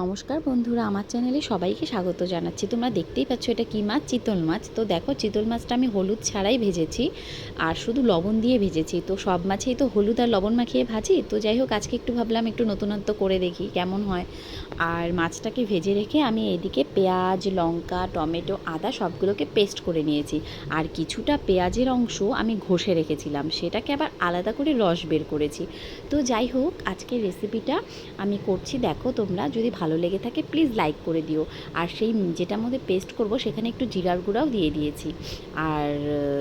নমস্কার বন্ধুরা, আমার চ্যানেলে সবাইকে স্বাগত জানাচ্ছি। তোমরা দেখতেই পাচ্ছ এটা কী মাছ? চিতল মাছ। তো দেখো, চিতল মাছটা আমি হলুদ ছাড়াই ভেজেছি আর শুধু লবণ দিয়ে ভেজেছি। তো সব মাছেই তো হলুদ আর লবণ মাখিয়ে ভাজি। তো যাই হোক, আজকে একটু ভাবলাম একটু নতুনত্ব করে দেখি কেমন হয়। আর মাছটাকে ভেজে রেখে আমি এদিকে পেঁয়াজ, লঙ্কা, টমেটো, আদা সবগুলোকে পেস্ট করে নিয়েছি। আর কিছুটা পেঁয়াজের অংশ আমি ঘষে রেখেছিলাম। সেটাকে আবার আলাদা করে রস বের করেছি। তো যাই হোক, আজকের রেসিপিটা আমি করছি। দেখো তোমরা যদি ভালো লেগে থাকে প্লিজ লাইক করে দিও। আর সেই যেটার মধ্যে পেস্ট করব, সেখানে একটু জিরার গুঁড়াও দিয়ে দিয়েছি। আর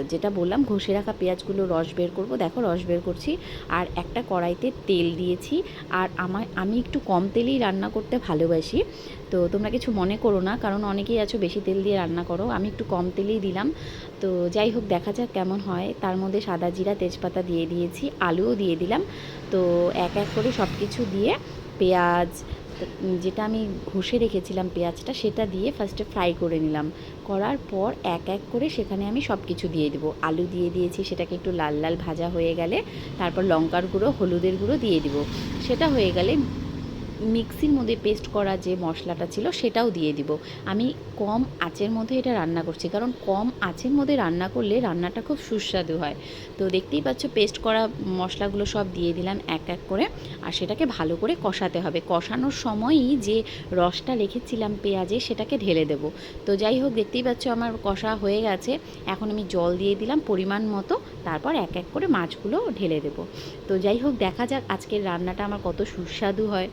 যেটা বললাম, ঘষে রাখা পেঁয়াজগুলো রস বের করব। দেখো, রস বের করছি। আর একটা কড়াইতে তেল দিয়েছি। আর আমার আমি একটু কম তেলেই রান্না করতে ভালোবাসি। তো তোমরা কিছু মনে করো না, কারণ অনেকেই আছো বেশি তেল দিয়ে রান্না করো। আমি একটু কম তেলেই দিলাম। তো যাই হোক, দেখা যাক কেমন হয়। তার মধ্যে সাদা জিরা, তেজপাতা দিয়ে দিয়েছি, আলুও দিয়ে দিলাম। তো এক এক করে সব কিছু দিয়ে পেঁয়াজ যেটা আমি ঘষে রেখেছিলাম পেঁয়াজটা, সেটা দিয়ে ফার্স্টে ফ্রাই করে নিলাম। করার পর এক এক করে সেখানে আমি সব কিছু দিয়ে দেবো। আলু দিয়ে দিয়েছি, সেটাকে একটু লাল লাল ভাজা হয়ে গেলে, তারপর লঙ্কার গুঁড়ো, হলুদের গুঁড়ো দিয়ে দিব। সেটা হয়ে গেলে মিক্সির মধ্যে পেস্ট করা যে মশলাটা ছিল সেটাও দিয়ে দিব। আমি কম আঁচের মধ্যে এটা রান্না করছি, কারণ কম আঁচের মধ্যে রান্না করলে রান্নাটা খুব সুস্বাদু হয়। তো দেখতেই পাচ্ছ, পেস্ট করা মশলাগুলো সব দিয়ে দিলাম এক এক করে, আর সেটাকে ভালো করে কষাতে হবে। কষানোর সময়ই যে রসটা রেখেছিলাম পেঁয়াজে সেটাকে ঢেলে দেব। তো যাই হোক, দেখতেই পাচ্ছ আমার কষা হয়ে গেছে। এখন আমি জল দিয়ে দিলাম পরিমাণ মতো, তারপর এক এক করে মাছগুলো ঢেলে দেব। তো যাই হোক, দেখা যাক আজকের রান্নাটা আমার কত সুস্বাদু হয়।